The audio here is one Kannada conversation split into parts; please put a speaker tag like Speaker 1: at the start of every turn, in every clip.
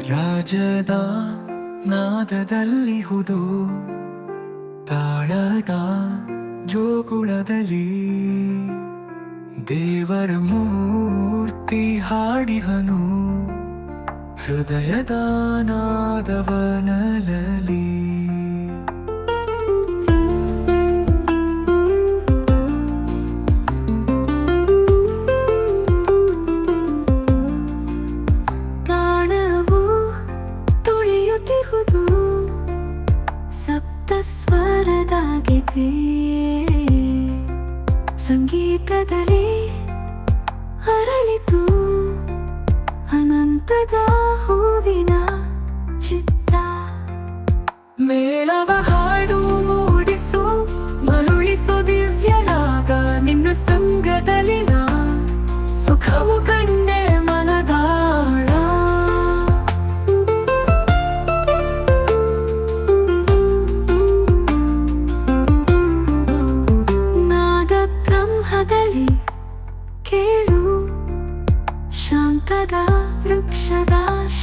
Speaker 1: ರಾಜದ ನಾದದಲ್ಲಿ ಹುದು ತಾಳದ ಜೋಗುಳದಲ್ಲಿ ದೇವರ ಮೂರ್ತಿ ಹಾಡಿಹನು ಹೃದಯದ ನಾದವನಲಲಿ
Speaker 2: ಸ್ವರದಾಗಿದೆ. ಸಂಗೀತದಲ್ಲಿ ಅರಳಿತು ಅನಂತದ ಹೂವಿನ ಚಿತ್ತ.
Speaker 1: ಮೇಳವ ಹಾಡು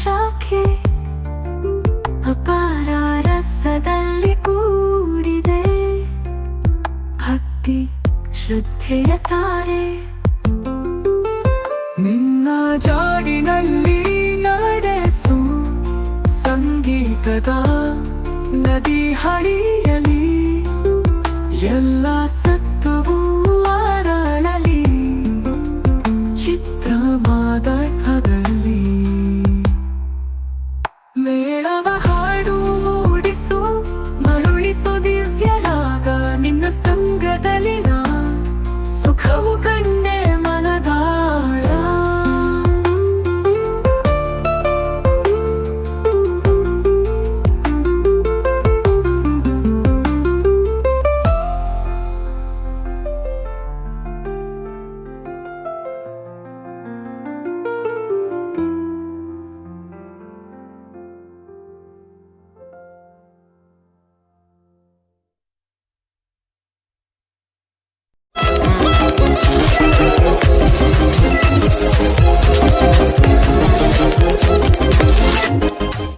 Speaker 2: ಶಾಖೆ ಅಪಾರ ರಸದಲ್ಲಿ ಕೂಡಿದೆ. ಭಕ್ತಿ ಶ್ರದ್ಧೆಯ ತಾರೆ.
Speaker 1: ನಿನ್ನ ಸಂಗೀತದ ನದಿ ಹಳಿಯಲಿ ಎಲ್ಲ ಮೇಳವ ಹಾಡು ಮೂಡಿಸು ಮರುಳಿಸು ದಿವ್ಯರಾಗ ನಿನ್ನ ಸಂಗದ